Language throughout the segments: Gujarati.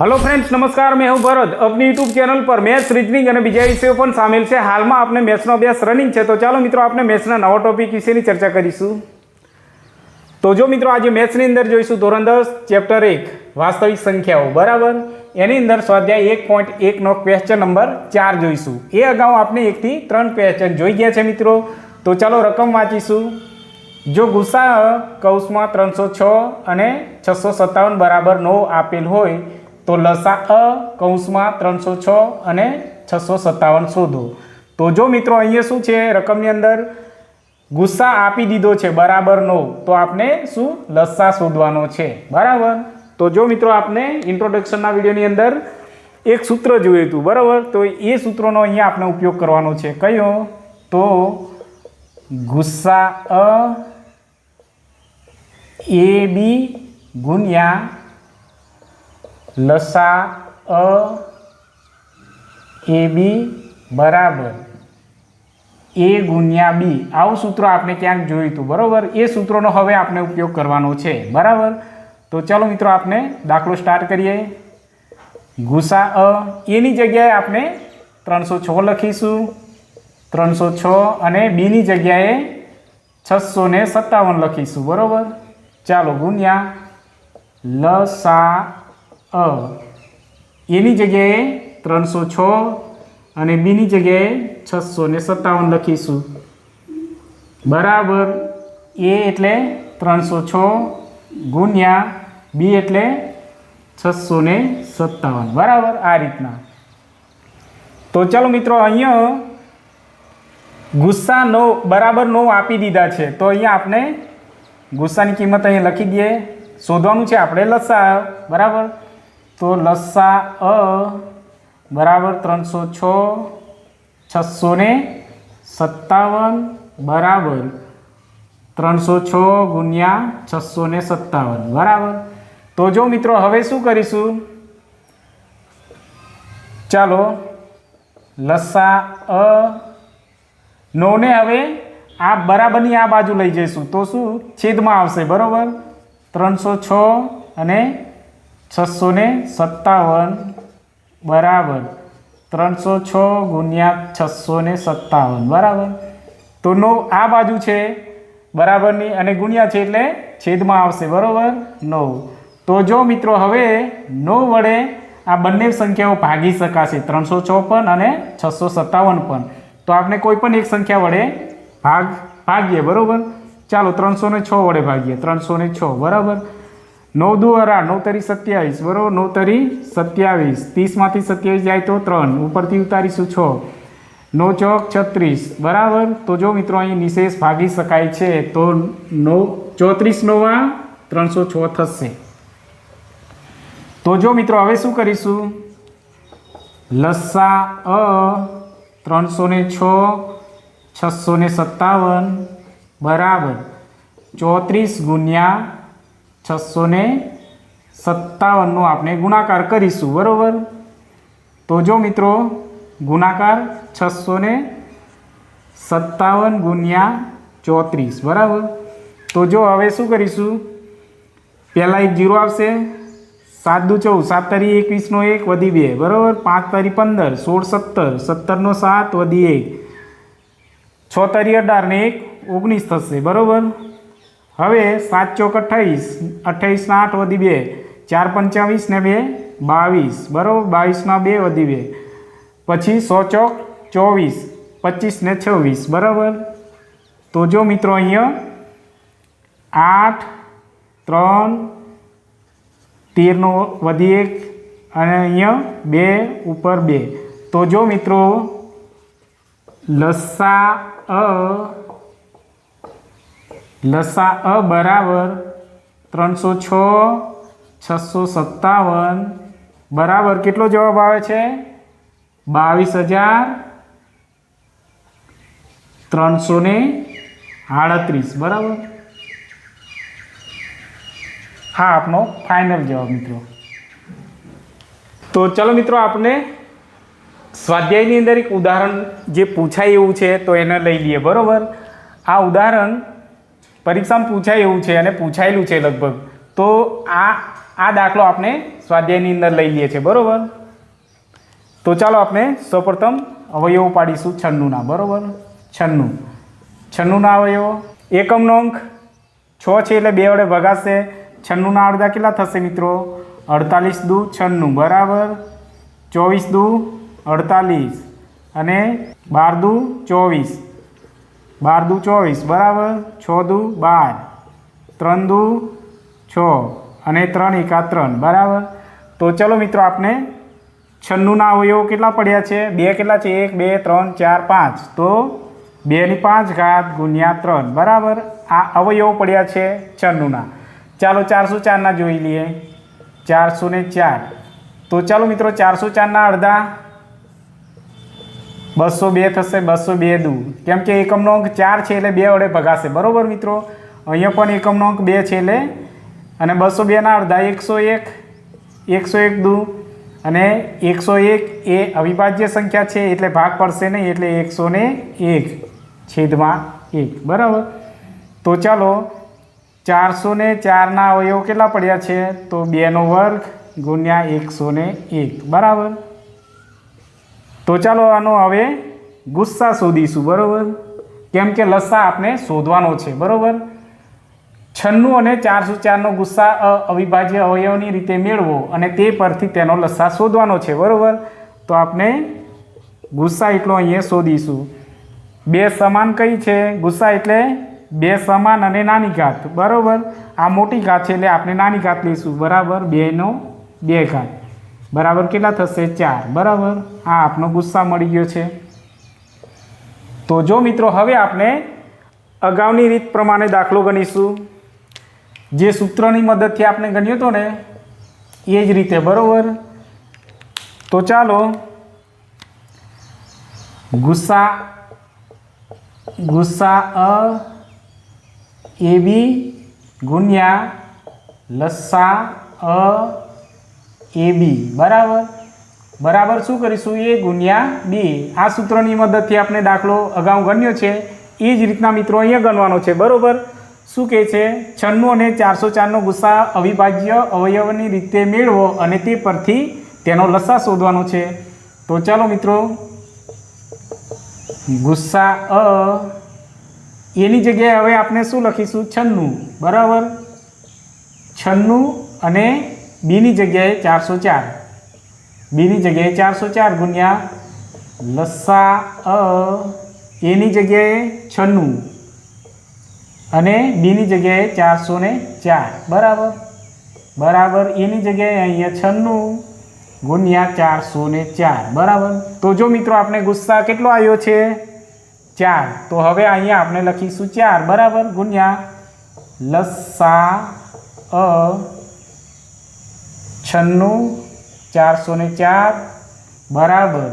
હલો ફ્રેન્ડ્સ નમસ્કાર, મેં હું ભરત. અપની યુટ્યુબ ચેનલ પર મેથ્સ રિઝનિંગ અને બીજા વિષયો પણ સામેલ છે. હાલમાં આપણે મેથ્સનો અભ્યાસ રનિંગ છે. તો ચાલો મિત્રો, આપણે મેથ્સના નવા ટોપિક વિશેની ચર્ચા કરીશું. તો જો મિત્રો, આજે મેથ્સની અંદર જોઈશું ધોરણ દસ ચેપ્ટર એક, વાસ્તવિક સંખ્યાઓ. બરાબર? એની અંદર સ્વાધ્યાય એક પોઈન્ટ એકનો ક્વેશ્ચન નંબર ચાર જોઈશું. એ અગાઉ આપણે એકથી ત્રણ ક્વેશ્ચન જોઈ ગયા છે મિત્રો. તો ચાલો રકમ વાંચીશું. જો ગુસ્સા કૌશમાં ત્રણસો છ અને છસો સત્તાવન બરાબર નો આપેલ હોય તો લસા અ કૌંસમાં ત્રણસો છ અને છસો સત્તાવન શોધો. તો જો મિત્રો અહીંયા શું છે રકમની અંદર? ગુસ્સા આપી દીધો છે બરાબર નો તો આપણે શું? લસા શોધવાનો છે. બરાબર? તો જો મિત્રો આપણે ઇન્ટ્રોડક્શનના વિડીયોની અંદર એક સૂત્ર જોયું હતું. બરાબર? તો એ સૂત્રનો અહીંયા આપણે ઉપયોગ કરવાનો છે. કયો? તો ગુસ્સા અ એ બી ગુણ્યા લસા, અ, એ, બી, બરાબર. એ ગુણ્યા બી. આવું સૂત્ર આપણે ક્યાંક જોયું હતું, બરાબર? એ સૂત્રોનો હવે આપણે ઉપયોગ કરવાનો છે, બરાબર? તો ચાલો મિત્રો, આપણે દાખલો સ્ટાર્ટ કરીએ. ગુસા, અ. એની જગ્યાએ આપણે ત્રણસો છ લખીશું. ત્રણસો છ અને બીની જગ્યાએ છસો ને સત્તાવન લખીશું, બરાબર? ચાલો ગુણ્યા. લસા અ. એની જગ્યાએ ત્રણસો છ અને બીની જગ્યાએ છસો ને સત્તાવન લખીશું. બરાબર. એ એટલે ત્રણસો છ ગુણ્યા બી એટલે છસો ને સત્તાવન. બરાબર? આ રીતના. તો ચાલો મિત્રો અહીંયા ગુસ્સા નવ, બરાબર નો આપી દીધા છે. તો અહીંયા આપણે ગુસ્સાની કિંમત અહીંયા લખી દઈએ. શોધવાનું છે આપણે લસા બરાબર? તો લસા અ બરાબર ત્રણસો છ, છસો ને સત્તાવન બરાબર ત્રણસો છ ગુણ્યા છસો ને સત્તાવન, બરાબર. તો જો મિત્રો હવે શું કરીશું? ચાલો, લસા અ નવને હવે આ બરાબરની આ બાજુ લઈ જઈશું. તો શું? છેદમાં આવશે, બરાબર? ત્રણસો છ અને છસો ને સત્તાવન બરાબર ત્રણસો છ ગુણ્યા છસો ને સત્તાવન, બરાબર? તો નો આ બાજુ છે, બરાબરની અને ગુણ્યા છે એટલે છેદમાં આવશે, બરાબર? નવ. તો જો મિત્રો હવે નવ વડે આ બંને સંખ્યાઓ ભાગી શકાશે, ત્રણસો ચોપન અને છસો સત્તાવન પણ. તો આપણે કોઈ પણ એક સંખ્યા વડે ભાગ, ભાગીએ, બરાબર? ચાલો ત્રણસો ને છ વડે ભાગીએ, ત્રણસો ને છ, બરાબર? નવ દુ અરા નવ તરી સત્યાવીસ, બરાબર? નવ તરી સત્યાવીસ. ત્રીસમાંથી સત્યાવીસ જાય તો ત્રણ. ઉપરથી ઉતારીશું છ. નવ ચોક છત્રીસ. બરાબર? તો જો મિત્રો અહીં નિશેષ ભાગી શકાય છે, તો નવ ચોત્રીસ નવા ત્રણસો છ થશે. તો જો મિત્રો હવે શું કરીશું? લસા અ ત્રણસો ને છ, છસો ને સત્તાવન. બરાબર? ચોત્રીસ ગુણ્યા છસો ને સત્તાવનનો આપણે ગુણાકાર કરીશું, બરાબર? તો જો મિત્રો, ગુણાકાર છસો ને સત્તાવન ગુણ્યા ચોત્રીસ, બરાબર? તો જો હવે શું કરીશું? પહેલાં એક જીરો આવશે, સાત દુ ચૌદ, સાત તારી એકવીસનો એક વધી બે, બરાબર? પાંચ તારી પંદર, સોળ સત્તર, સત્તરનો સાત વધી એક, છ તારી અઢાર ને એક, ઓગણીસ થશે, બરાબર? હવે સાત ચોક અઠ્ઠાવીસ, અઠ્ઠાવીસના આઠ વધી બે, ચાર પંચાવીસ ને બે, બાવીસ, બરાબર? બાવીસના બે વધી બે. પછી સો ચોક ચોવીસ, પચીસ ને છવ્વીસ, બરાબર? તો જો મિત્રો અહીંયા આઠ, ત્રણ, તેરનો વધી એક અને અહીંયા બે, ઉપર બે. તો જો મિત્રો, લસા અ લસા અ બરાબર ત્રણસો છ, છસો સત્તાવન. બરાબર કેટલો જવાબ આવે છે? બાવીસ હજાર ત્રણસો ને આડત્રીસ. બરાબર? હા, આપનો ફાઇનલ જવાબ મિત્રો. તો ચલો મિત્રો આપણે સ્વાધ્યાયની અંદર એક ઉદાહરણ જે પૂછાય એવું છે, તો એને લઈ લઈએ. બરાબર? આ ઉદાહરણ પરીક્ષામાં પૂછાય એવું છે અને પૂછાયેલું છે લગભગ. તો આ આ દાખલો આપણે સ્વાધ્યાયની અંદર લઈ લઈએ છીએ, બરાબર? તો ચાલો આપણે સૌપ્રથમ અવયવો પાડીશું છન્નુંના, બરાબર? છન્નું. છન્નુંના અવયવો, એકમનો અંક છ છે એટલે બે વડે ભગાશે. છન્નુંના અડધા કેટલા થશે મિત્રો? અડતાલીસ દુ છન્નું, બરાબર? ચોવીસ દુ અડતાલીસ. અને બાર દુ ચોવીસ. બાર દુ ચોવીસ, બરાબર? છ દુ બાર. ત્રણ દુ છ. અને ત્રણ એકા ત્રણ, બરાબર? તો ચલો મિત્રો આપણે છન્નુના અવયવો કેટલા પડ્યા છે? બે કેટલા છે? એક, બે, ત્રણ, ચાર, પાંચ. તો બેની પાંચ ઘાત ગુણ્યા ત્રણ, બરાબર? આ અવયવો પડ્યા છે છન્નુના ચાલો ચારસો ચારના જોઈ લઈએ. ચારસો ને ચાર. તો ચાલો મિત્રો ચારસો ચારના અડધા બસો બે થશે, બસો બે દુ. કેમ કે એકમનો અંક ચાર છે એટલે બે વડે ભગાશે. બરોબર મિત્રો? અહીંયા પણ એકમનો અંક બે છે એટલે. અને બસો બેના અડધા, એકસો એક એકસો એક દુ. અને એકસો એક એ અવિભાજ્ય સંખ્યા છે એટલે ભાગ પડશે નહીં, એટલે એકસો ને એક છેદમાં એક. બરાબર? તો ચાલો, ચારસો ને ચારના અવયવો કેટલા પડ્યા છે? તો બેનો વર્ગ ગુણ્યા એકસો ને એક. બરાબર? તો ચાલો આનો હવે ગુસ્સા શોધીશું, બરાબર? કેમ કે લસ્સા આપણે શોધવાનો છે, બરાબર? છન્નું અને ચારસો ચારનો ગુસ્સા અવિભાજ્ય અવયવની રીતે મેળવો અને તે પરથી તેનો લસ્સા શોધવાનો છે, બરાબર? તો આપણે ગુસ્સા એટલો અહીંયા શોધીશું. બે સમાન કઈ છે? ગુસ્સા એટલે બે સમાન અને નાની ઘાત, બરાબર? આ મોટી ઘાત છે એટલે આપણે નાની ઘાત લઈશું, બરાબર? બેનો બે ઘાત. બરાબર કેટલા થશે? ચાર. બરાબર? આ આપનો ગુસ્સા મળી ગયો છે. તો જો મિત્રો, હવે આપણે અગાઉની રીત પ્રમાણે દાખલો ગણીશું. જે સૂત્રની મદદથી આપણે ગણ્યો હતો ને, એ જ રીતે, બરાબર? તો ચાલો, ગુસ્સા ગુસ્સા અ, એ બી ગુણ્યા લસ્સા અ એ બી. બરાબર? બરાબર શું કરીશું? એ ગુણ્યા બી. આ સૂત્રની મદદથી આપણે દાખલો અગાઉ ગણ્યો છે. એ જ રીતના મિત્રો અહીંયા ગણવાનો છે. બરાબર? શું કહે છે? છન્નું અને ચારસો ચારનો ગુસ્સા અવિભાજ્ય અવયવની રીતે મેળવો અને તે પરથી તેનો લસા શોધવાનો છે. તો ચાલો મિત્રો. ગુસ્સા અ. એની જગ્યાએ હવે આપણે શું લખીશું? છન્નું. બરાબર? છન્નું અને બીની જગ્યાએ ચારસો ચાર. બીની જગ્યાએ ચારસો ચાર ગુણ્યા લસ્સા અ, એની જગ્યાએ છન્નું. અને બીની જગ્યાએ ચારસો ને ચાર. બરાબર? બરાબર. એની જગ્યાએ અહીંયા છન્નું ગુણ્યા ચારસો ને ચાર. બરાબર? તો જો મિત્રો આપણે ગુસ્સા કેટલો આવ્યો છે? ચાર. તો હવે અહીંયા આપણે લખીશું ચાર. બરાબર? ગુણ્યા લસા અ છન્નું ચારસો ને ચાર બરાબર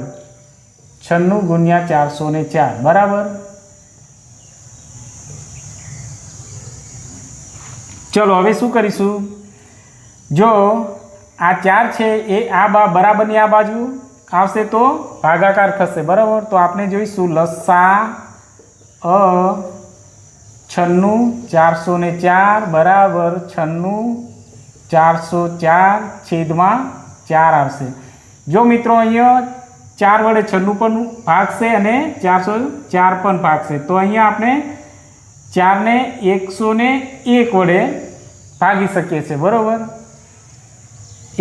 છન્નું ગુણ્યા ચારસો ને ચાર. બરાબર? ચલો, હવે શું કરીશું? જો આ ચાર છે એ આ બા બરાબરની આ બાજુ આવશે તો ભાગાકાર થશે. બરાબર? તો આપણે જોઈશું લસા અ છન્નું ચારસો ને ચાર બરાબર છન્નું ચારસો ચાર છેદમાં ચાર આવશે. જો મિત્રો અહીંયા ચાર વડે છન્નું પણ ભાગશે અને ચારસો ચાર પણ ભાગશે. તો અહીંયા આપણે ચારને એકસો ને એક વડે ભાગી શકીએ છીએ. બરાબર?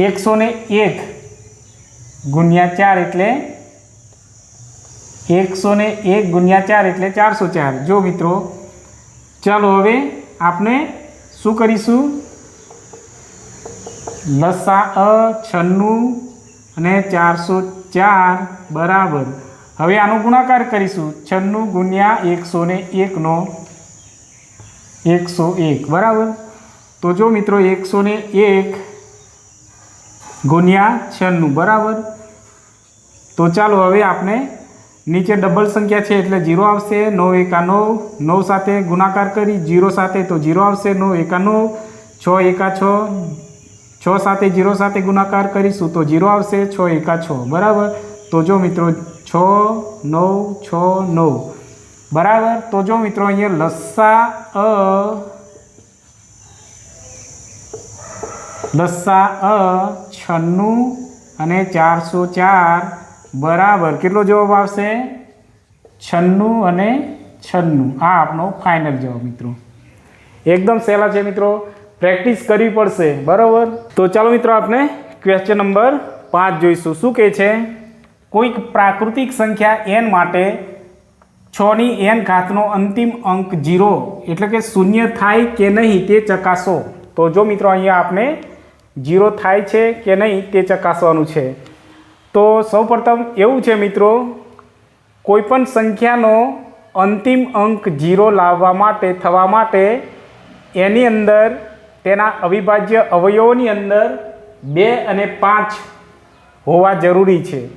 એકસો ને એક ગુણ્યા ચાર એટલે એકસો ને એક ગુણ્યા ચાર એટલે ચારસો ચાર. જો મિત્રો, ચાલો હવે આપણે શું કરીશું? લસા અ છન્નું અને ચારસો ચાર બરાબર. હવે આનો ગુણાકાર કરીશું. છન્નું ગુણ્યા એકસો ને એકનો એકસો એક. બરાબર? તો જો મિત્રો એકસો ને એક ગુણ્યા છન્નું, બરાબર? તો ચાલો હવે આપણે નીચે ડબલ સંખ્યા છે એટલે જીરો આવશે, નવ એકા નવ નવ સાથે ગુણાકાર કરી, જીરો સાથે તો જીરો આવશે, નવ એકા નવ, છ એકા છ છ સાથે જીરો સાથે ગુણાકાર કરીશું તો જીરો આવશે છ એકા છ. બરાબર? તો જો મિત્રો છ, નવ છ, નવ. બરાબર? તો જો મિત્રો અહીંયા લસ્સા અ લસ્સા અ, છન્નું અને ચારસો ચાર. બરાબર? કેટલો જવાબ આવશે? છન્નું અને છન્નું. આ આપનો ફાઇનલ જવાબ મિત્રો. એકદમ સહેલા છે મિત્રો. પ્રેક્ટિસ કરવી પડશે, બરાબર? તો ચાલો મિત્રો આપણે ક્વેશ્ચન નંબર પાંચ જોઈશું. શું કહે છે? કોઈક પ્રાકૃતિક સંખ્યા એન માટે છની એન ઘાતનો અંતિમ અંક જીરો એટલે કે શૂન્ય થાય કે નહીં તે ચકાસો. તો જો મિત્રો અહીંયા આપણે જીરો થાય છે કે નહીં તે ચકાસવાનું છે. તો સૌપ્રથમ એવું છે મિત્રો, કોઈપણ સંખ્યાનો અંતિમ અંક જીરો લાવવા માટે, થવા માટે એની અંદર તેના અવિભાજ્ય અવયવોની અંદર બે અને પાંચ હોવા જરૂરી છે.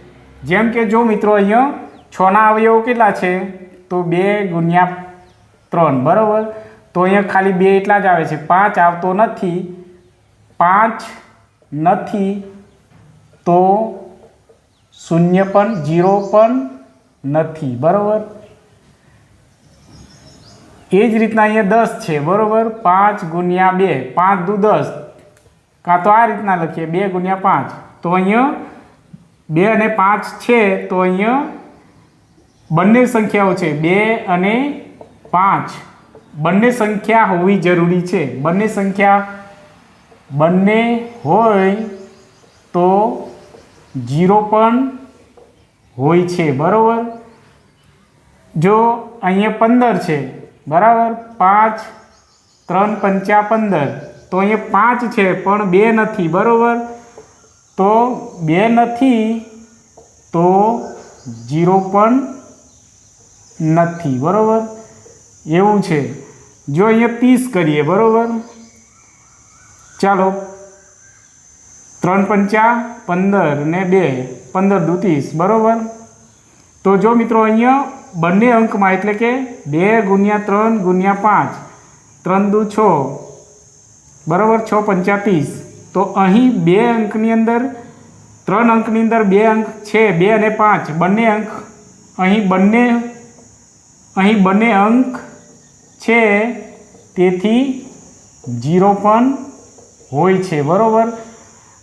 જેમ કે જો મિત્રો અહીંયા છના અવયવો કેટલા છે? તો બે ગુણ્યા ત્રણ, બરાબર? તો અહીંયા ખાલી બે એટલા જ આવે છે. પાંચ આવતો નથી. પાંચ નથી તો શૂન્ય પણ જીરો પણ નથી, બરાબર? એ જ રીતના અહીંયા દસ છે, બરાબર? પાંચ ગુણ્યા બે, પાંચ દુ દસ. કાં તો આ રીતના લખીએ, બે ગુણ્યા પાંચ. તો અહીંયા બે અને પાંચ છે, તો અહીંયા બંને સંખ્યાઓ છે, બે અને પાંચ. બંને સંખ્યા હોવી જરૂરી છે. બંને સંખ્યા બંને હોય તો જીરો પણ હોય છે, બરાબર? જો અહીંયા પંદર છે બરાબર? પાંચ, ત્રણ, પંચા પંદર. તો અહીંયા પાંચ છે, પણ બે નથી, બરાબર? તો બે નથી, તો જીરો પણ નથી, બરાબર? એવું છે. જો અહીંયા ત્રીસ કરીએ, બરાબર? ચાલો. ત્રણ, પંચા પંદર ને બે, પંદર દુ ત્રીસ, બરાબર? તો જો મિત્રો અહીંયા બંને અંકમાં એટલે કે બે ગુણ્યા ત્રણ ગુણ્યા પાંચ, ત્રણ દુ છ, બરાબર છ પંચા તો અહીં બે અંકની અંદર, ત્રણ અંકની અંદર બે અંક છે, બે અને પાંચ, બંને અંક, અહીં બંને અહીં બંને અંક છે, તેથી જીરો પણ હોય છે, બરાબર?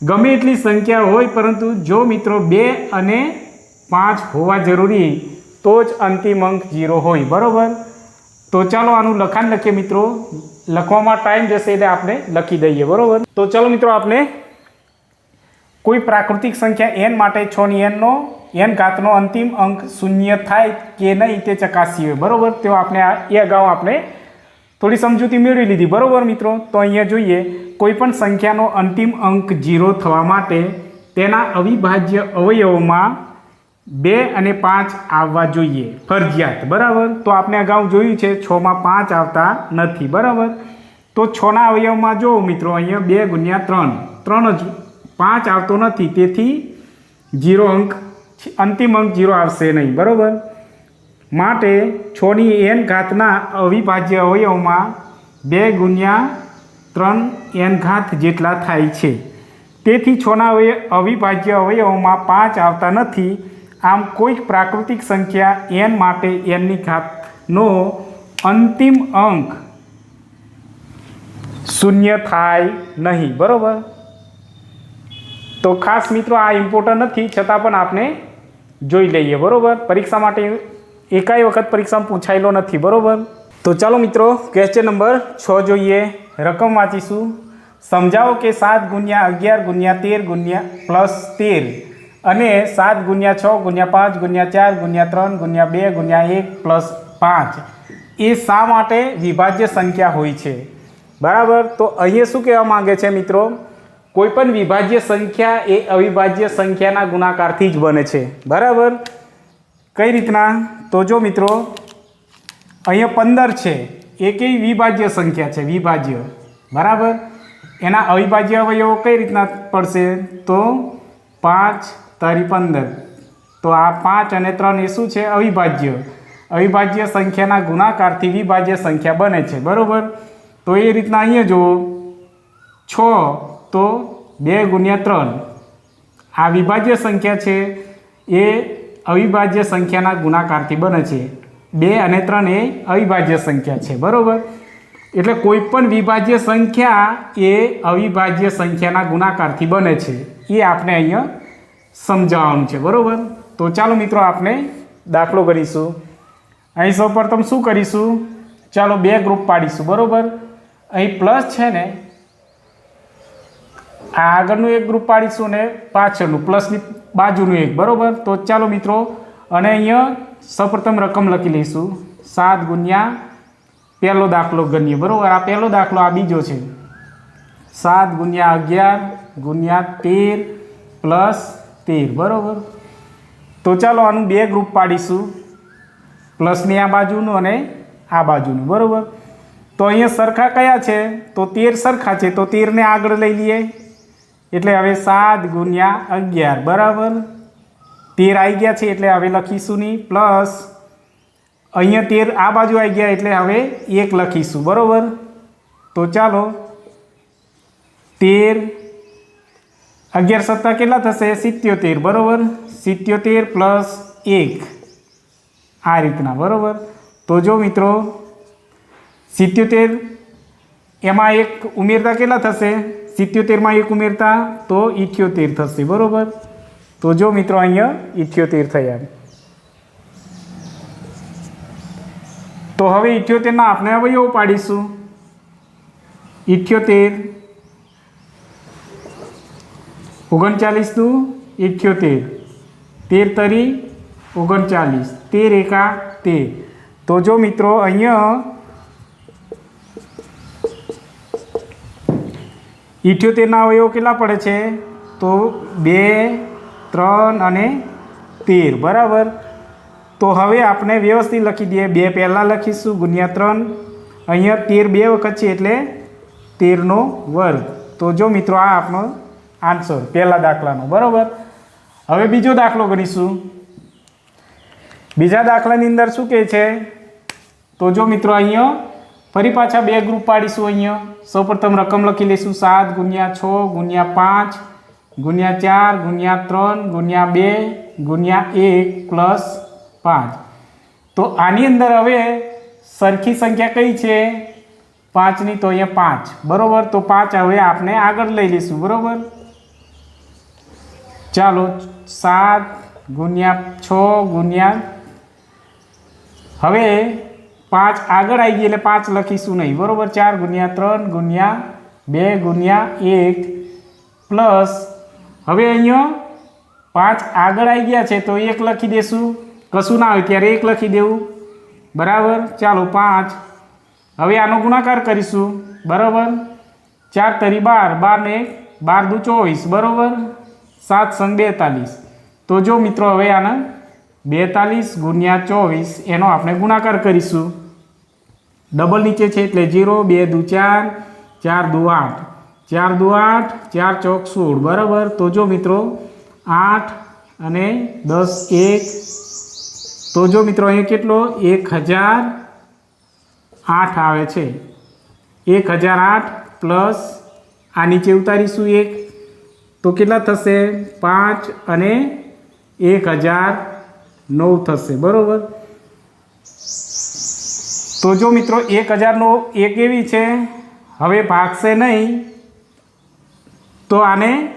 ગમે એટલી સંખ્યા હોય, પરંતુ જો મિત્રો બે અને પાંચ હોવા જરૂરી તો જ અંતિમ અંક જીરો હોય, બરાબર? તો ચાલો આનું લખાણ લખીએ મિત્રો. લખવામાં ટાઈમ જશે એટલે આપણે લખી દઈએ, બરાબર? તો ચાલો મિત્રો, આપણે કોઈ પ્રાકૃતિક સંખ્યા એન માટે છ ની એનનો એન ઘાતનો અંતિમ અંક શૂન્ય થાય કે નહીં તે ચકાસીએ, બરાબર? તો આપણે એ અગાઉ આપણે થોડી સમજૂતી મેળવી લીધી, બરાબર મિત્રો? તો અહીંયા જોઈએ, કોઈપણ સંખ્યાનો અંતિમ અંક જીરો થવા માટે તેના અવિભાજ્ય અવયવોમાં બે અને પાંચ આવવા જોઈએ. ફરજિયાત. બરાબર? તો આપણે અગાઉ જોયું છે છમાં પાંચ આવતા નથી. બરાબર? તો છના અવયવમાં જો મિત્રો અહીંયા બે ગુણ્યા ત્રણ. ત્રણ જ પાંચ આવતો નથી. તેથી જીરો અંક, અંતિમ અંક જીરો આવશે નહીં. બરાબર? માટે છની એન ઘાતના અવિભાજ્ય અવયવમાં બે ગુણ્યા ત્રણ એન ઘાત જેટલા થાય છે. તેથી છના અવિભાજ્ય અવયવમાં પાંચ આવતા નથી. આમ કોઈક પ્રાકૃતિક સંખ્યા એન માટે એનની ઘાતનો અંતિમ અંક શૂન્ય થાય નહીં, બરાબર? તો ખાસ મિત્રો આ ઇમ્પોર્ટન્ટ નથી, છતાં પણ આપણે જોઈ લઈએ, બરાબર? પરીક્ષા માટે એકાય વખત પરીક્ષામાં પૂછાયેલો નથી, બરાબર? તો ચાલો મિત્રો ક્વેશ્ચન નંબર છ જોઈએ. રકમ વાંચીશું. સમજાવો કે સાત ગુણ્યા અગિયાર ગુણ્યા તેર ગુણ્યા પ્લસ તેર. અને સાત ગુણ્યા છ ગુણ્યા પાંચ ગુણ્યા ચાર ગુણ્યા ત્રણ ગુણ્યા બે ગુણ્યા એક પ્લસ પાંચ. એ શા માટે વિભાજ્ય સંખ્યા હોય છે? બરાબર? તો અહીંયા શું કહેવા માંગે છે મિત્રો? કોઈપણ વિભાજ્ય સંખ્યા એ અવિભાજ્ય સંખ્યાના ગુણાકારથી જ બને છે. બરાબર? કઈ રીતના? તો જો મિત્રો, અહીંયા પંદર છે. એ કઈ વિભાજ્ય સંખ્યા છે? વિભાજ્ય. બરાબર? એના અવિભાજ્ય અવયવો કઈ રીતના પડશે? તો પાંચ તારી પંદર. તો આ પાંચ અને ત્રણ એ શું છે? અવિભાજ્ય. અવિભાજ્ય સંખ્યાના ગુણાકારથી વિભાજ્ય સંખ્યા બને છે. બરાબર? તો એ રીતના અહીંયા જુઓ. છ તો બે ગુણ્યા ત્રણ. આ વિભાજ્ય સંખ્યા છે. એ અવિભાજ્ય સંખ્યાના ગુણાકારથી બને છે. બે અને ત્રણ એ અવિભાજ્ય સંખ્યા છે. બરાબર? એટલે કોઈ પણ વિભાજ્ય સંખ્યા એ અવિભાજ્ય સંખ્યાના ગુણાકારથી બને છે. એ આપણે અહીંયા સમજાવવાનું છે, બરાબર? તો ચાલો મિત્રો આપણે દાખલો કરીશું. અહીં સૌપ્રથમ શું કરીશું? ચાલો બે ગ્રુપ પાડીશું, બરાબર? અહીં પ્લસ છે ને, આ આગળનું એક ગ્રુપ પાડીશું ને પાછળનું પ્લસની બાજુનું એક, બરાબર? તો ચાલો મિત્રો, અને અહીંયા સૌપ્રથમ રકમ લખી લઈશું. સાત ગુણ્યા પહેલો દાખલો ગણીએ, બરાબર? આ પહેલો દાખલો આ બીજો છે. સાત ગુણ્યા અગિયાર ગુણ્યા તેર પ્લસ તેર, બરાબર? તો ચાલો આનું બે ગ્રુપ પાડીશું. પ્લસની આ બાજુનું અને આ બાજુનું, બરાબર? તો અહીંયા સરખા કયા છે? તો તેર સરખા છે. તો તેરને આગળ લઈ લઈએ. એટલે હવે સાત ગુણ્યા અગિયાર, બરાબર? તેર આવી ગયા છે એટલે હવે લખીશું નહીં. પ્લસ અહીંયા તેર આ બાજુ આવી ગયા એટલે હવે એક લખીશું, બરાબર? તો ચાલો, તેર અગિયાર સત્તા કેટલા થશે? સિત્યોતેર, બરાબર? સિત્યોતેર પ્લસ એક. આ રીતના, બરાબર? તો જો મિત્રો, સિત્યોતેર, એમાં એક ઉમેરતા કેટલા થશે? સિત્યોતેરમાં એક ઉમેરતા, તો ઇઠ્યોતેર થશે, બરાબર? તો જો મિત્રો, અહીંયા ઇઠ્યોતેર થયા. તો હવે ઇઠ્યોતેરના આપણે અવયવો પાડીશું. ઇઠ્યોતેર ઓગણચાલીસનું ઇઠ્યોતેર. તેર તરી ઓગણચાલીસ. તેર એકા તેર. તો જો મિત્રો અહીંયા ઇઠ્યોતેરના અવયવો કેટલા પડે છે? તો બે, ત્રણ અને તેર. બરાબર? તો હવે આપણે વ્યવસ્થિત લખી દઈએ. બે પહેલાં લખીશું, ગુણ્યા ત્રણ. અહીંયા તેર બે વખત છે એટલે તેરનો વર્ગ. તો જો મિત્રો આ આપણો આન્સર, પહેલા દાખલાનો, બરાબર? હવે બીજો દાખલો ગણીશું. બીજા દાખલાની અંદર શું કહે છે? તો જો મિત્રો અહીંયા ફરી પાછા બે ગ્રુપ પાડીશું અહીંયા. સૌપ્રથમ રકમ લખી લઈશું. સાત ગુણ્યા છ ગુણ્યા પાંચ ગુણ્યા ચાર ગુણ્યા ત્રણ ગુણ્યા બે ગુણ્યા એક પ્લસ પાંચ. તો આની અંદર હવે સરખી સંખ્યા કઈ છે? પાંચની તો અહીંયા પાંચ. બરાબર? તો પાંચ હવે આપણે આગળ લઈ લઈશું. બરોબર? ચાલો સાત ગુણ્યા છ ગુણ્યા હવે પાંચ આગળ આવી ગઈ એટલે પાંચ લખીશું નહીં. બરોબર? ચાર ગુણ્યા ત્રણ ગુણ્યા બે ગુણ્યા એક પ્લસ હવે અહીંયા પાંચ આગળ આવી ગયા છે તો એક લખી દેશું. કશું ના હોય ત્યારે એક લખી દેવું. બરાબર? ચાલો પાંચ. હવે આનો ગુણાકાર કરીશું. બરાબર? ચાર તરી બાર. બાર ને બાર દુ ચોવીસ. બરાબર? સાત સંગ બેતાલીસ. તો જો મિત્રો હવે આના બેતાલીસ ગુણ્યા ચોવીસ, એનો આપણે ગુણાકાર કરીશું. ડબલ નીચે છે એટલે જીરો બે દુ ચાર ચાર દુ આઠ. ચાર દુ આઠ, ચાર ચોક સોળ. બરાબર? તો જો મિત્રો આઠ અને દસ એક. તો જો મિત્રો અહીંયા કેટલો? એક હજાર આઠ આવે છે. એક હજાર આઠ પ્લસ આ નીચે ઉતારીશું એક. તો કેટલા થશે? પાંચ અને એક હજાર નવ થશે, બરાબર? તો જો મિત્રો, એક હજારનો એક એવી છે, હવે ભાગશે નહીં. તો આને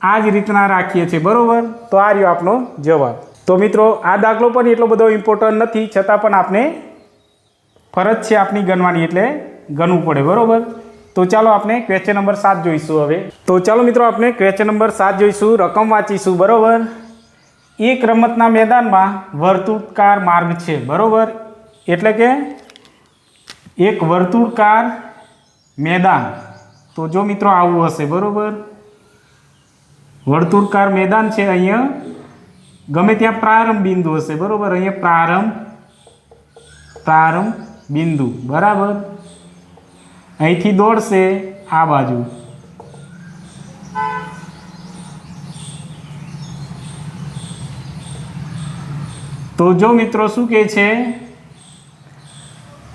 આ જ રીતના રાખીએ છીએ, બરાબર? તો આ રહ્યો આપણો જવાબ. તો મિત્રો, આ દાખલો પણ એટલો બધો ઇમ્પોર્ટન્ટ નથી, છતાં પણ આપણે ફરજ છે આપની ગણવાની, એટલે ગણવું પડે, બરાબર? તો ચાલો આપણે ક્વેશ્ચન નંબર સાત જોઈશું હવે. તો ચાલો મિત્રો આપણે ક્વેશ્ચન નંબર સાત જોઈશું. રકમ વાંચીશું, બરાબર? એક રમતના મેદાનમાં વર્તુળકાર માર્ગ છે, બરાબર? એટલે કે એક વર્તુળકાર મેદાન. તો જો મિત્રો આવું હશે, બરાબર? વર્તુળકાર મેદાન છે અહીંયા. ગમે ત્યાં પ્રારંભ બિંદુ હશે, બરાબર? અહીંયા પ્રારંભ પ્રારંભ બિંદુ, બરાબર? અહીંથી દોડશે આ બાજુ. તો જો મિત્રો શું કહે છે?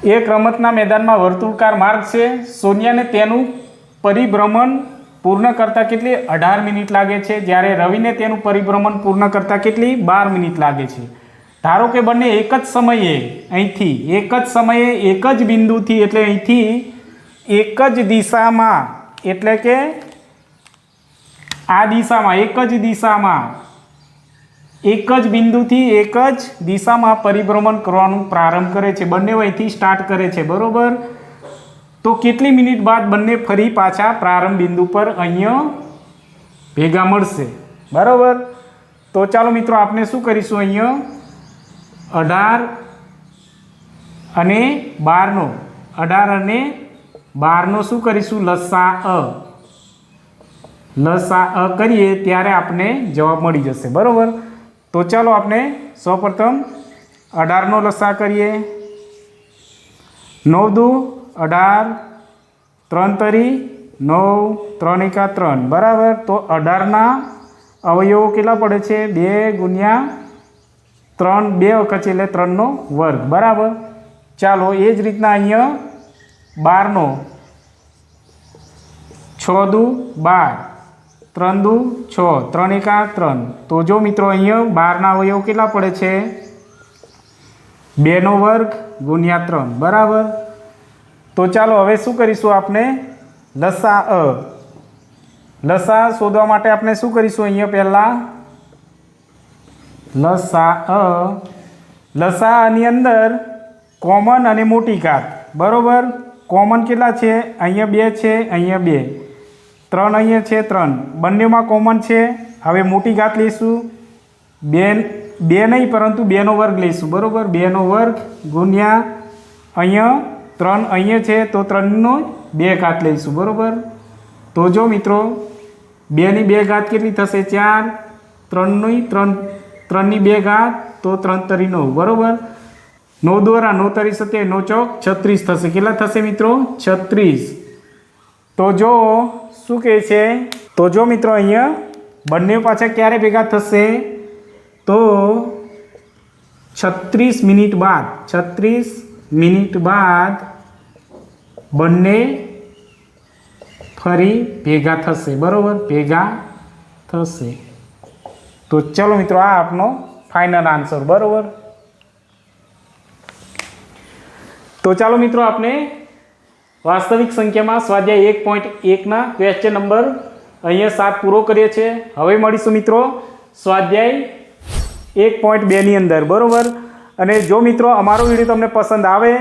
એક રમતના મેદાનમાં વર્તુળકાર માર્ગ છે. સોનિયાને તેનું પરિભ્રમણ પૂર્ણ કરતાં કેટલી? અઢાર મિનિટ લાગે છે. જ્યારે રવિને તેનું પરિભ્રમણ પૂર્ણ કરતાં કેટલી? બાર મિનિટ લાગે છે. ધારો કે બંને એક જ સમયે અહીંથી, એક જ સમયે એક જ બિંદુથી, એટલે અહીંથી એક જ દિશામાં, એટલે કે આ દિશામાં, એક જ દિશામાં, એક જ બિંદુથી એક જ દિશામાં પરિભ્રમણ કરવાનું પ્રારંભ કરે છે. બંને વયથી સ્ટાર્ટ કરે છે, બરાબર? તો કેટલી મિનિટ બાદ બંને ફરી પાછા પ્રારંભ બિંદુ પર અહીંયા ભેગા મળશે? બરાબર? તો ચાલો મિત્રો આપણે શું કરીશું અહીંયા? અઢાર અને બારનો. અઢાર અને બારનો શું કરીશું? લસા અ. લસા અ કરીએ ત્યારે આપણે જવાબ મળી જશે. બરાબર? તો ચાલો આપણે સૌપ્રથમ અઢારનો લસા કરીએ. નવ દુ અઢાર, ત્રણ તરી, નવ, ત્રણ એકા ત્રણ. બરાબર? તો અઢારના અવયવો કેટલા પડે છે? બે ગુણ્યા ત્રણ, બે વખત એટલે ત્રણનો વર્ગ. બરાબર? ચાલો એ જ રીતના અહીંયા બારનો. છ દુ બાર. ત્રણ દુ છ. ત્રણ એકા ત્રણ. તો જો મિત્રો અહીંયા બારના અવયવ કેટલા પડે છે? બેનો વર્ગ ગુણ્યા ત્રણ. બરાબર? તો ચાલો હવે શું કરીશું આપણે? લસા અ. લસા શોધવા માટે આપણે શું કરીશું અહીંયા પહેલાં? લસા અ. લસાની અંદર કોમન અને મોટી ઘાત. બરોબર? કોમન કેટલા છે? અહીંયા બે છે, અહીંયા બે. ત્રણ અહીંયા છે, ત્રણ. બંનેમાં કોમન છે? હવે મોટી ઘાત લઈશું. બે બે નહીં, પરંતુ બેનો વર્ગ લઈશું. બરાબર? બેનો વર્ગ ગુણ્યા અહીંયા ત્રણ અહીંયા છે, તો ત્રણનો બે ઘાત લઈશું. બરાબર? તો જો મિત્રો, બેની બે ઘાત કેટલી થશે? ચાર. ત્રણની ત્રણ, ત્રણની બે ઘાત, તો ત્રણ તરી નવ બરોબર? નવ દ્વારા નવ તરી સત્યાવીસ નવ ચોક, છત્રીસ થશે. કેટલા થશે મિત્રો? છત્રીસ. તો જો, શું કહે છે? તો જો મિત્રો અહીંયા બંને પાછા ક્યારે ભેગા થશે? તો છત્રીસ મિનિટ બાદ, છત્રીસ મિનિટ બાદ બંને ફરી ભેગા થશે. બરાબર? ભેગા થશે. તો ચલો મિત્રો, આ આપનો ફાઇનલ આન્સર બરાબર? તો ચાલો મિત્રો આપણે વાસ્તવિક સંખ્યામાં સ્વાધ્યાય એક પોઈન્ટ એકના ક્વેશ્ચન નંબર અહીંયા સાત પૂરો કરીએ છીએ. હવે મળીશું મિત્રો સ્વાધ્યાય એક પોઈન્ટ બેની અંદર, બરાબર? અને જો મિત્રો અમારો વીડિયો તમને પસંદ આવે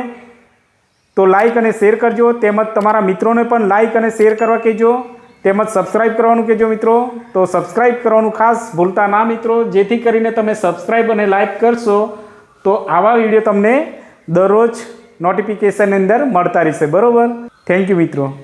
તો લાઈક અને શેર કરજો. તેમજ તમારા મિત્રોને પણ લાઈક અને શેર કરવા કહેજો. તેમજ સબસ્ક્રાઈબ કરવાનું કહેજો મિત્રો. તો સબસ્ક્રાઈબ કરવાનું ખાસ ભૂલતા ના મિત્રો. જેથી કરીને તમે સબસ્ક્રાઈબ અને લાઈક કરશો તો આવા વીડિયો તમને દરરોજ નોટિફિકેશન અંદર મળતા રહેશે. બરાબર? થેન્ક યુ મિત્રો.